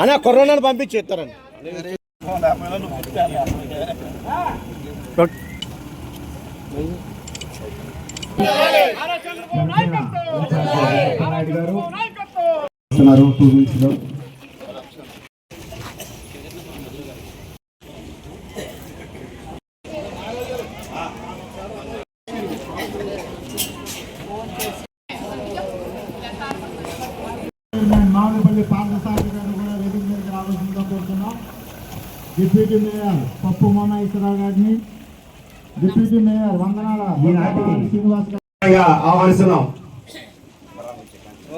అన్న కరోనాను పంపించి ఇస్తారండి. టూ వీక్స్లో. డిప్యూటీ మేయర్ పప్పు మోనాయిశ్వరరావు గారిని డిప్యూటీ మేయర్ వందనాల శ్రీనివాస్ గారు ఆహ్వానిస్తున్నాం.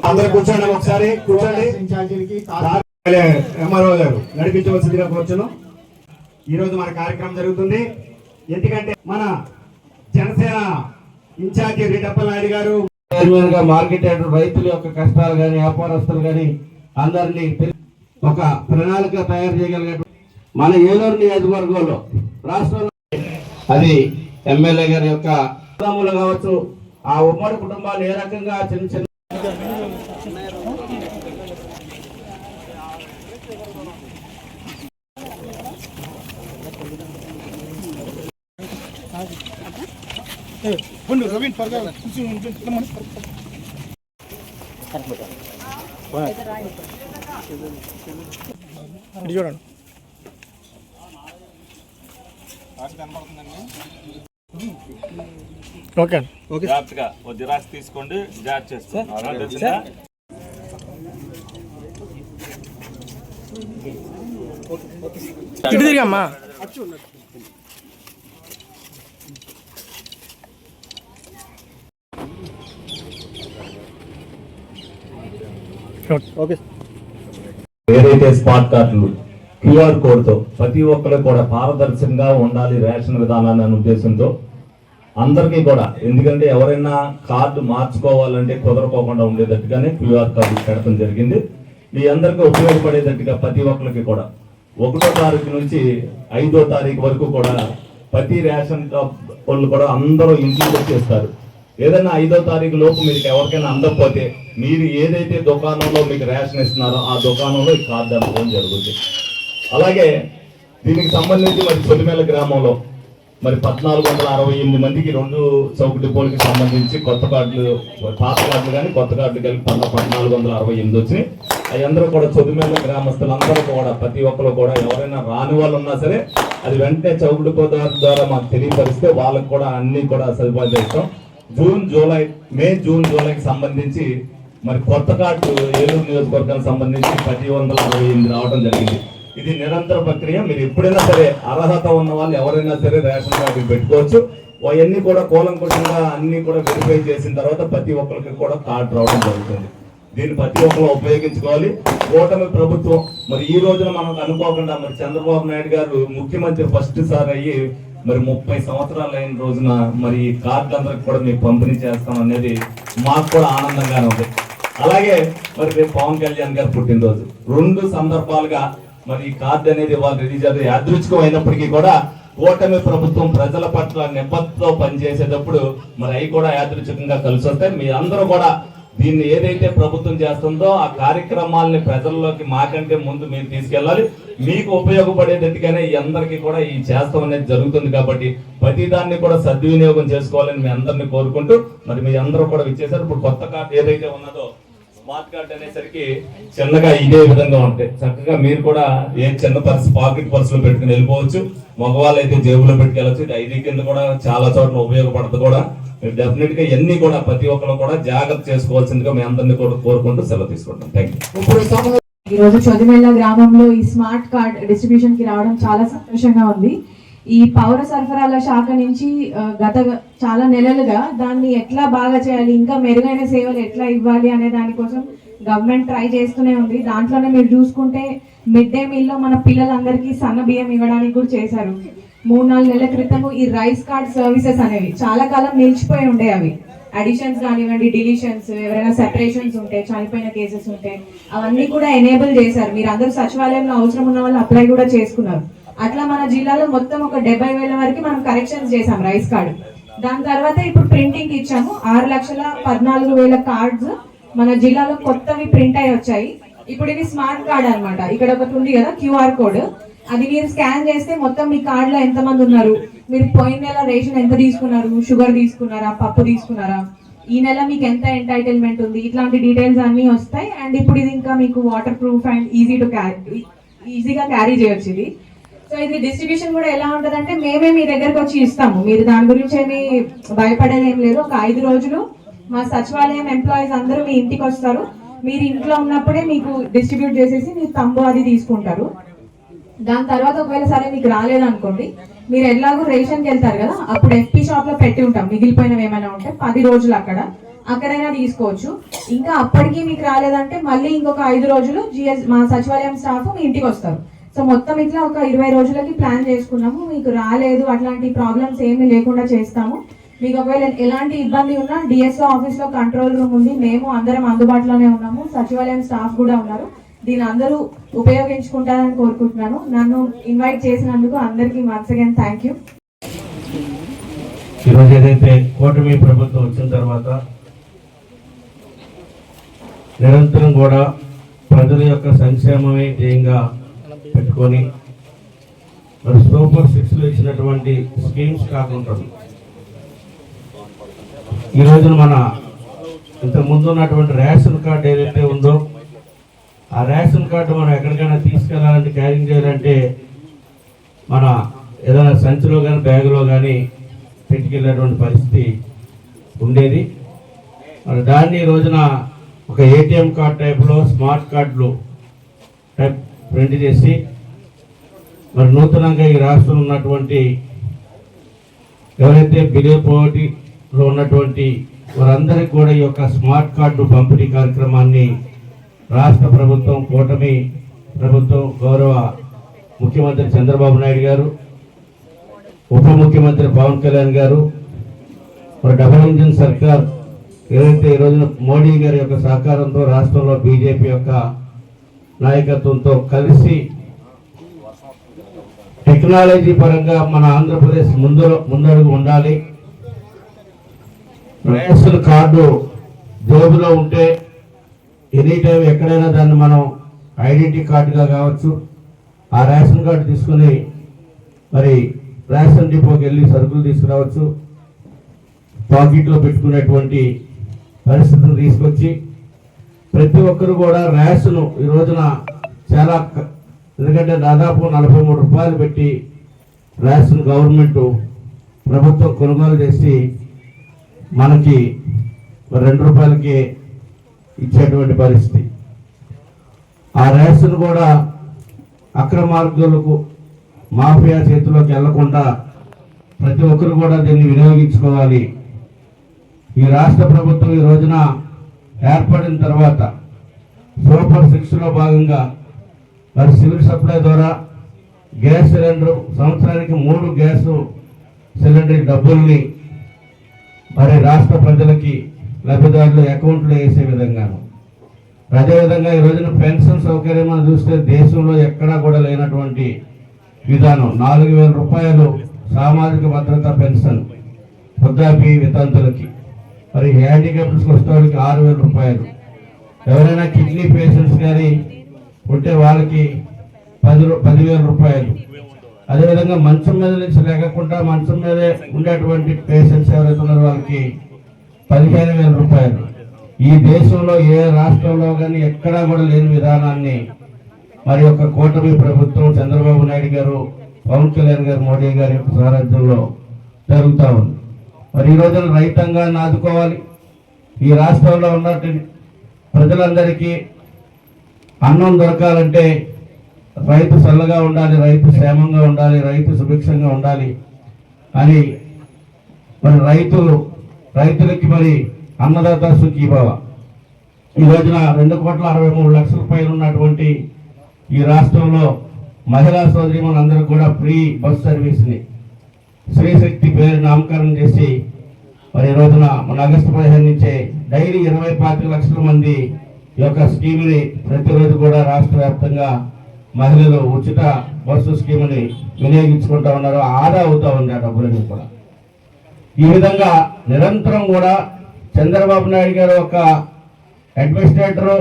అందరు కూర్చోండి ఒకసారి కూర్చోండి. ఎంఆర్ఓ గారు నడిపించవలసిందిగా కూర్చున్నాం. ఈ రోజు మన కార్యక్రమం జరుగుతుంది. ఎందుకంటే మన జనసేన ఇన్ఛార్జి రెడ్డప్ప నాయుడు గారు చైర్మన్గా మార్కెట్ యార్డ్ రైతుల యొక్క కష్టాలు కానీ వ్యాపారస్తులు కానీ అందరినీ ఒక ప్రణాళిక తయారు చేయగలిగే మన ఏలూరు నియోజకవర్గంలో రాష్ట్రంలో అది ఎమ్మెల్యే గారి యొక్క అన్నదమ్ములు కావచ్చు ఆ ఉమ్మడి కుటుంబాలు ఏ రకంగా చిన్న చిన్న రవీన్ చూడండి. ఓకే. అండి జాగ్రత్తగా ఓ జిరాక్స్ తీసుకోండి జాగ్రత్త చేస్తాను ఇటు తిరిగమ్మా. ఓకే. ఏదైతే స్మార్ట్ కార్డులు క్యూఆర్ కోడ్తో ప్రతి ఒక్కరు కూడా పారదర్శకంగా ఉండాలి రేషన్ విధానాన్ని అనే ఉద్దేశంతో అందరికీ కూడా. ఎందుకంటే ఎవరైనా కార్డు మార్చుకోవాలంటే కుదరకోకుండా ఉండేటట్టుగానే క్యూఆర్ కార్డు పెట్టడం జరిగింది. మీ అందరికీ ఉపయోగపడేటట్టుగా ప్రతి ఒక్కరికి కూడా. ఒకటో తారీఖు నుంచి ఐదో తారీఖు వరకు కూడా ప్రతి రేషన్ వాళ్ళు కూడా అందరూ ఇంటికి వచ్చేస్తారు. ఏదైనా ఐదో తారీఖు లోపు మీకు ఎవరికైనా అందకపోతే మీరు ఏదైతే దుకాణంలో మీకు రేషన్ ఇస్తున్నారో ఆ దుకాణంలో ఈ కార్డు అనుకోవడం జరుగుతుంది. అలాగే దీనికి సంబంధించి మరి తొలిమేల గ్రామంలో మరి పద్నాలుగు వందల అరవై ఎనిమిది మందికి రెండు చౌక డిపోలకి సంబంధించి కొత్త కార్డులు పాత కార్డులు కానీ కొత్త కార్డులు కలిపి పద్నా పద్నాలుగు వందల అరవై ఎనిమిది వచ్చినాయి. అవి అందరూ కూడా చదువుమేల గ్రామస్తులందరూ కూడా ప్రతి ఒక్కరు కూడా ఎవరైనా రాని వాళ్ళు ఉన్నా సరే అది వెంటనే చౌక డిపో ద్వారా- మాకు తెలియపరిస్తే వాళ్ళకు కూడా అన్ని కూడా సదుపాయం చేస్తాం జూన్ జూలై మే జూన్ జూలైకి సంబంధించి మరి కొత్త కార్డు ఏలూరు నియోజకవర్గానికి సంబంధించి పది వందల అరవై ఎనిమిది రావడం జరిగింది. ఇది నిరంతర ప్రక్రియ. మీరు ఎప్పుడైనా సరే అర్హత ఉన్న వాళ్ళు ఎవరైనా సరే రేషన్ కార్డు పెట్టుకోవచ్చు. అవన్నీ కూడా కూలంకుషంగా అన్ని కూడా వెరిఫై చేసిన తర్వాత ప్రతి ఒక్కరికి కూడా కార్డు రావడం జరుగుతుంది. దీన్ని ప్రతి ఒక్కరు ఉపయోగించుకోవాలి. కూటమి ప్రభుత్వం మరి ఈ రోజున మనకు అనుకోకుండా మరి చంద్రబాబు నాయుడు గారు ముఖ్యమంత్రి ఫస్ట్ సార్ అయ్యి మరి ముప్పై సంవత్సరాలు అయిన రోజున మరి కార్డు అందరికి కూడా మీకు పంపిణీ చేస్తాం అనేది మాకు కూడా ఆనందంగానే ఉంది. అలాగే మరి రేపు పవన్ కళ్యాణ్ గారు పుట్టినరోజు. రెండు సందర్భాలుగా మరి ఈ కార్డు అనేది వాళ్ళు రిలీజ్ అయితే యాదృచ్ఛికం అయినప్పటికీ కూడా ఓటమి ప్రభుత్వం ప్రజల పట్ల నిబద్ధతో పనిచేసేటప్పుడు మరి అవి కూడా యాదృచ్ఛికంగా కలిసి వస్తాయి మీ అందరూ కూడా దీన్ని ఏదైతే ప్రభుత్వం చేస్తుందో ఆ కార్యక్రమాల్ని ప్రజల్లోకి మాకంటే ముందు మీరు తీసుకెళ్ళాలి. మీకు ఉపయోగపడేటట్టుగానే ఈ అందరికీ కూడా ఈ చేస్తాం అనేది జరుగుతుంది కాబట్టి ప్రతి దాన్ని కూడా సద్వినియోగం చేసుకోవాలని మీ అందరిని కోరుకుంటూ మరి మీ అందరూ కూడా విచ్చేసారు ఇప్పుడు కొత్త కార్డు ఏదైతే ఉన్నదో స్మార్ట్ కార్డ్ అనేసరికి చిన్నగా ఇదే విధంగా ఉంటాయి చక్కగా మీరు కూడా ఏ చిన్న పర్స్ పాకెట్ పర్సులో పెట్టుకుని వెళ్ళిపోవచ్చు. మగవాళ్ళు అయితే జేబులో పెట్టుకెళ్ళచ్చు. ఇది ఐడి కింద కూడా చాలా చోట్ల ఉపయోగపడదు కూడా. మీరు డెఫినెట్గా ఇవన్నీ కూడా ప్రతి ఒక్కరు కూడా జాగ్రత్త చేసుకోవాల్సిందిగా మీ అందరినీ కూడా కోరుకుంటూ సెలవు తీసుకుంటాం. థ్యాంక్ యూ ఈ రోజు చదివేళ్ళ గ్రామంలో ఈ స్మార్ట్ కార్డ్ డిస్ట్రిబ్యూషన్కి రావడం చాలా సంతోషంగా ఉంది. ఈ పౌర సరఫరాల శాఖ నుంచి గత చాలా నెలలుగా దాన్ని ఎట్లా బాగా చేయాలి ఇంకా మెరుగైన సేవలు ఎట్లా ఇవ్వాలి అనే దానికోసం గవర్నమెంట్ ట్రై చేస్తూనే ఉంది. దాంట్లోనే మీరు చూసుకుంటే మిడ్ డే మీల్లో మన పిల్లలందరికీ సన్న బియ్యం ఇవ్వడానికి కూడా చేశారు. మూడు నాలుగు నెలల క్రితము ఈ రైస్ కార్డ్ సర్వీసెస్ అనేవి చాలా కాలం నిలిచిపోయి ఉండే అవి. అడిషన్స్ కానివ్వండి డిలీషన్స్ ఎవరైనా సెపరేషన్స్ ఉంటే చనిపోయిన కేసెస్ ఉంటే అవన్నీ కూడా ఎనేబుల్ చేశారు. మీరు అందరూ సచివాలయంలో అవసరం ఉన్న వాళ్ళు అప్లై కూడా చేసుకున్నారు. అట్లా మన జిల్లాలో మొత్తం ఒక డెబ్బై వేల వరకు మనం కరెక్షన్స్ చేసాం రైస్ కార్డు దాని తర్వాత ఇప్పుడు ప్రింటింగ్ ఇచ్చాము. ఆరు లక్షల పద్నాలుగు వేల కార్డ్స్ మన జిల్లాలో కొత్తవి ప్రింట్ అయి వచ్చాయి. ఇప్పుడు ఇది స్మార్ట్ కార్డ్ అనమాట ఇక్కడ ఒకటి ఉంది కదా క్యూఆర్ కోడ్ అది మీరు స్కాన్ చేస్తే మొత్తం మీ కార్డులో ఎంతమంది ఎంత మంది ఉన్నారు? మీరు పోయిన నెల రేషన్ ఎంత తీసుకున్నారు? షుగర్ తీసుకున్నారా? పప్పు తీసుకున్నారా? ఈ నెల మీకు ఎంత ఎంటైటిల్మెంట్ ఉంది? ఇట్లాంటి డీటెయిల్స్ అన్నీ వస్తాయి. అండ్ ఇప్పుడు ఇది ఇంకా మీకు waterproof and easy to carry ఈజీగా క్యారీ చేయొచ్చు ఇది. సో ఇది డిస్ట్రిబ్యూషన్ కూడా ఎలా ఉంటది అంటే మేమే మీ దగ్గరకు వచ్చి ఇస్తాము. మీరు దాని గురించి ఏమి భయపడేది ఏం లేదు. ఒక ఐదు రోజులు మా సచివాలయం ఎంప్లాయీస్ అందరూ మీ ఇంటికి వస్తారు. మీరు ఇంట్లో ఉన్నప్పుడే మీకు డిస్ట్రిబ్యూట్ చేసేసి మీ తంబు అది తీసుకుంటారు. దాని తర్వాత ఒకవేళ సరే మీకు రాలేదనుకోండి మీరు ఎలాగో రేషన్కి వెళ్తారు కదా అప్పుడు ఎఫ్పి షాప్లో పెట్టి ఉంటాం. మిగిలిపోయినవి ఏమైనా ఉంటే పది రోజులు అక్కడ. అక్కడైనా తీసుకోవచ్చు. ఇంకా అప్పటికి మీకు రాలేదంటే మళ్ళీ ఇంకొక ఐదు రోజులు జిఎస్ మా సచివాలయం స్టాఫ్ మీ ఇంటికి వస్తారు. సో మొత్తం ఇట్లా ఒక ఇరవై రోజులకి ప్లాన్ చేసుకున్నాము. మీకు రాలేదు అట్లాంటి ప్రాబ్లమ్స్ ఏమీ లేకుండా చేస్తాము. మీకు ఒకవేళ ఎలాంటి ఇబ్బంది ఉన్నా డిఎస్ఓ ఆఫీస్లో కంట్రోల్ రూమ్ ఉంది. మేము అందరం అందుబాటులోనే ఉన్నాము. సచివాలయం స్టాఫ్ కూడా ఉన్నారు. దీని అందరూ ఉపయోగించుకుంటారని కోరుకుంటున్నాను. నన్ను ఇన్వైట్ చేసినందుకు అందరికీ వన్స్ అగైన్ థ్యాంక్ యూ ఈరోజు ఏదైతే కూటమి ప్రభుత్వం వచ్చిన తర్వాత నిరంతరం కూడా ప్రజల యొక్క సంక్షేమమే ధ్యేయంగా పెట్టుకొని మరి సూపర్ సిక్స్లో ఇచ్చినటువంటి స్కీమ్స్ కాకుండా ఈ రోజున మన ఇంతకు ముందు ఉన్నటువంటి రేషన్ కార్డు ఏదైతే ఉందో ఆ రేషన్ కార్డు మనం ఎక్కడికైనా తీసుకెళ్ళాలంటే క్యారింగ్ చేయాలంటే మన ఏదైనా సంచిలో కానీ బ్యాగులో కానీ పెట్టుకెళ్ళేటువంటి పరిస్థితి ఉండేది. మరి దాన్ని ఈ రోజున ఒక ఏటీఎం కార్డ్ టైప్లో స్మార్ట్ కార్డులు టైప్ ప్రింట్ చేసి మరి నూతనంగా ఈ రాష్ట్రంలో ఉన్నటువంటి ఎవరైతే బిలో పోటీలో ఉన్నటువంటి వారందరికీ కూడా ఈ యొక్క స్మార్ట్ కార్డు పంపిణీ కార్యక్రమాన్ని రాష్ట్ర ప్రభుత్వం కూటమి ప్రభుత్వం గౌరవ ముఖ్యమంత్రి చంద్రబాబు నాయుడు గారు ఉప ముఖ్యమంత్రి పవన్ కళ్యాణ్ గారు మరి డబుల్ ఇంజిన్ సర్కార్ ఏదైతే ఈ రోజున మోడీ గారి యొక్క సహకారంతో రాష్ట్రంలో బీజేపీ యొక్క నాయకత్వంతో కలిసి టెక్నాలజీ పరంగా మన ఆంధ్రప్రదేశ్ ముందు ముందడుగు ఉండాలి. రేషన్ కార్డు జోబులో ఉంటే ఎనీ టైం ఎక్కడైనా దాన్ని మనం ఐడెంటిటీ కార్డుగా కావచ్చు ఆ రేషన్ కార్డు తీసుకుని మరి రేషన్ డిపోకి వెళ్ళి సరుకులు తీసుకురావచ్చు. పాకెట్లో పెట్టుకునేటువంటి పరిస్థితిని తీసుకొచ్చి ప్రతి ఒక్కరు కూడా రేషన్ ఈ రోజున చాలా ఎందుకంటే దాదాపు నలభై మూడు రూపాయలు పెట్టి రేషన్ గవర్నమెంట్ ప్రభుత్వం కొనుగోలు చేసి మనకి రెండు రూపాయలకి ఇచ్చేటువంటి పరిస్థితి. ఆ రేషన్ కూడా అక్రమార్గులకు మాఫియా చేతిలోకి వెళ్ళకుండా ప్రతి ఒక్కరు కూడా దీన్ని వినియోగించుకోవాలి. ఈ రాష్ట్ర ప్రభుత్వం ఈ రోజున ఏర్పడిన తర్వాత సూపర్ సిక్స్లో భాగంగా మరి సివిల్ సప్లై ద్వారా గ్యాస్ సిలిండర్ సంవత్సరానికి మూడు గ్యాస్ సిలిండర్ డబ్బుల్ని మరి రాష్ట్ర ప్రజలకి లబ్ధిదారులు అకౌంట్లో వేసే విధంగాను. అదేవిధంగా ఈ రోజున పెన్షన్ సౌకర్యం మనం చూస్తే దేశంలో ఎక్కడా కూడా లేనటువంటి విధానం. నాలుగు వేల రూపాయలు సామాజిక భద్రత పెన్షన్ వృద్ధాపి వితంతులకి. మరి హ్యాండిక్యాప్స్కి వస్తే ఆరు వేల రూపాయలు. ఎవరైనా కిడ్నీ పేషెంట్స్ కానీ ఉంటే వాళ్ళకి పది పదివేల రూపాయలు. అదేవిధంగా మంచం మీద నుంచి లేకుండా మంచం మీదే ఉండేటువంటి పేషెంట్స్ ఎవరైతే ఉన్నారో వాళ్ళకి పదిహేను వేల రూపాయలు. ఈ దేశంలో ఏ రాష్ట్రంలో కానీ ఎక్కడా కూడా లేని విధానాన్ని మరి యొక్క కూటమి ప్రభుత్వం చంద్రబాబు నాయుడు గారు పవన్ కళ్యాణ్ గారు మోడీ గారి యొక్క సారథ్యంలో జరుగుతూ ఉంది. మరి ఈ రోజున రైతాంగాన్ని ఆదుకోవాలి. ఈ రాష్ట్రంలో ఉన్నటువంటి ప్రజలందరికీ అన్నం దొరకాలంటే రైతు చల్లగా ఉండాలి రైతు క్షేమంగా ఉండాలి రైతు సుభిక్షంగా ఉండాలి అని మరి రైతులు రైతులకి మరి అన్నదాత సుఖీభావ ఈ రోజున రెండు కోట్ల అరవై మూడు లక్షల పైన ఉన్నటువంటి ఈ రాష్ట్రంలో మహిళా సోదరిమలందరూ కూడా ఫ్రీ బస్ సర్వీస్ని శ్రీశక్తి పేరు నామకరణం చేసి మరి ఈ రోజున మన ఆగస్టు పదిహేను నుంచే డైలీ ఇరవై పాతిక లక్షల మంది ఈ యొక్క స్కీమ్ని ప్రతిరోజు కూడా రాష్ట్ర వ్యాప్తంగా మహిళలు ఉచిత బస్సు స్కీమ్ని వినియోగించుకుంటా ఉన్నారు ఆదా అవుతూ ఉంది ఆ డబ్బులన్నీ కూడా. ఈ విధంగా నిరంతరం కూడా చంద్రబాబు నాయుడు గారు ఒక అడ్మినిస్ట్రేటర్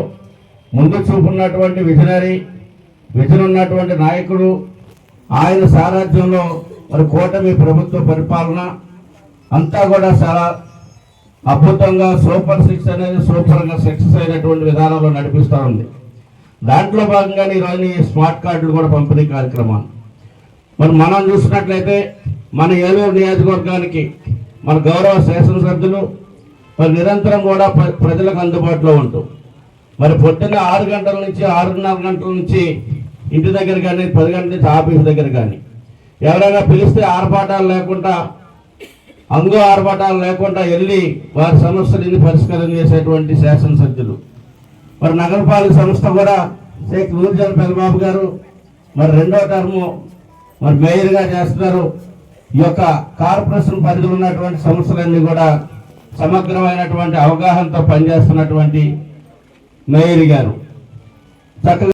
ముందు చూపున్నటువంటి విజనరీ విజన్ ఉన్నటువంటి నాయకుడు. ఆయన సారథ్యంలో మరి కూటమి ప్రభుత్వ పరిపాలన అంతా కూడా చాలా అద్భుతంగా సూపర్ సిక్స్ అనేది సూపర్గా సక్సెస్ అయినటువంటి విధానంలో నడిపిస్తూ ఉంది. దాంట్లో భాగంగానే ఈరోజు స్మార్ట్ కార్డులు కూడా పంపిణీ కార్యక్రమాలు. మరి మనం చూసినట్లయితే మన ఏలూరు నియోజకవర్గానికి మన గౌరవ శాసనసభ్యులు మరి నిరంతరం కూడా ప్ర- ప్రజలకు అందుబాటులో ఉంటూ మరి పొద్దున్న ఆరు గంటల నుంచి ఆరున్నర గంటల నుంచి ఇంటి దగ్గర కానీ పది గంటల నుంచి ఆఫీస్ దగ్గర కానీ ఎవరైనా పిలిస్తే ఆర్పాటాలు లేకుండా అంగు ఆర్భటాలు లేకుండా వెళ్ళి వారి సమస్యలని పరిష్కారం చేసేటువంటి శాసనసభ్యులు. మరి నగరపాలక సంస్థ కూడా షేక్ నూర్జన్ పెదబాబు గారు మరి రెండో టర్ము మరి మేయర్గా చేస్తున్నారు. ఈ యొక్క కార్పొరేషన్ పరిధిలో ఉన్నటువంటి సమస్యలన్నీ కూడా సమగ్రమైనటువంటి అవగాహనతో పనిచేస్తున్నటువంటి మేయర్ గారు. చక్కగా